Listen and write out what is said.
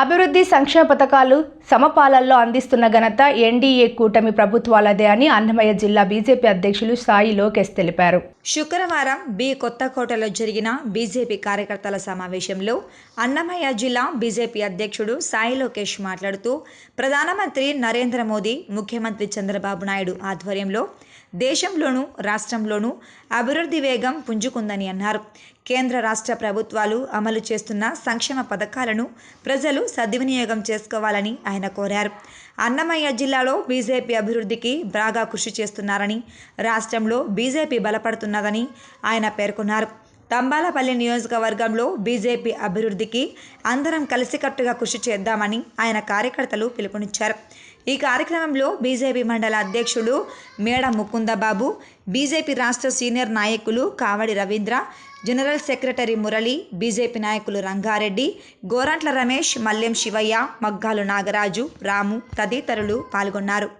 అభివృద్ధి సంక్షేమ పథకాలు సమపాలల్లో అందిస్తున్న ఘనత ఎన్డీఏ కూటమి ప్రభుత్వాలదే అని అన్నమయ్య జిల్లా బీజేపీ అధ్యక్షులు సాయి లోకేష్ తెలిపారు. శుక్రవారం బి కొత్తకోటలో జరిగిన బీజేపీ కార్యకర్తల సమావేశంలో అన్నమయ్య జిల్లా బీజేపీ అధ్యక్షుడు సాయి లోకేష్ మాట్లాడుతూ ప్రధానమంత్రి నరేంద్ర మోదీ ముఖ్యమంత్రి చంద్రబాబు నాయుడు ఆధ్వర్యంలో దేశంలోనూ రాష్ట్రంలోనూ అభివృద్ధి వేగం పుంజుకుందని అన్నారు. కేంద్ర రాష్ట్ర ప్రభుత్వాలు అమలు చేస్తున్న సంక్షేమ పథకాలను ప్రజలు సద్వినియోగం చేసుకోవాలని ఆయన కోరారు. అన్నమయ్య జిల్లాలో బీజేపీ అభివృద్ధికి బాగా కృషి చేస్తున్నారని రాష్ట్రంలో బీజేపీ బలపడుతున్నదని ఆయన పేర్కొన్నారు. తంబాలపల్లి నియోజకవర్గంలో బీజేపీ అభివృద్ధికి అందరం కలిసికట్టుగా కృషి చేద్దామని ఆయన కార్యకర్తలు పిలుపునిచ్చారు. ఈ కార్యక్రమంలో బీజేపీ మండల అధ్యక్షుడు మేడ ముకుందబాబు బీజేపీ రాష్ట్ర సీనియర్ నాయకులు Kavadi Ravindra general secretary Murali BJP నాయకులు రంగారెడ్డి గోరంట్ల రమేష్ మల్లెం శివయ్య మగ్గాలు నాగరాజు రాము తదితరులు పాల్గొన్నారు.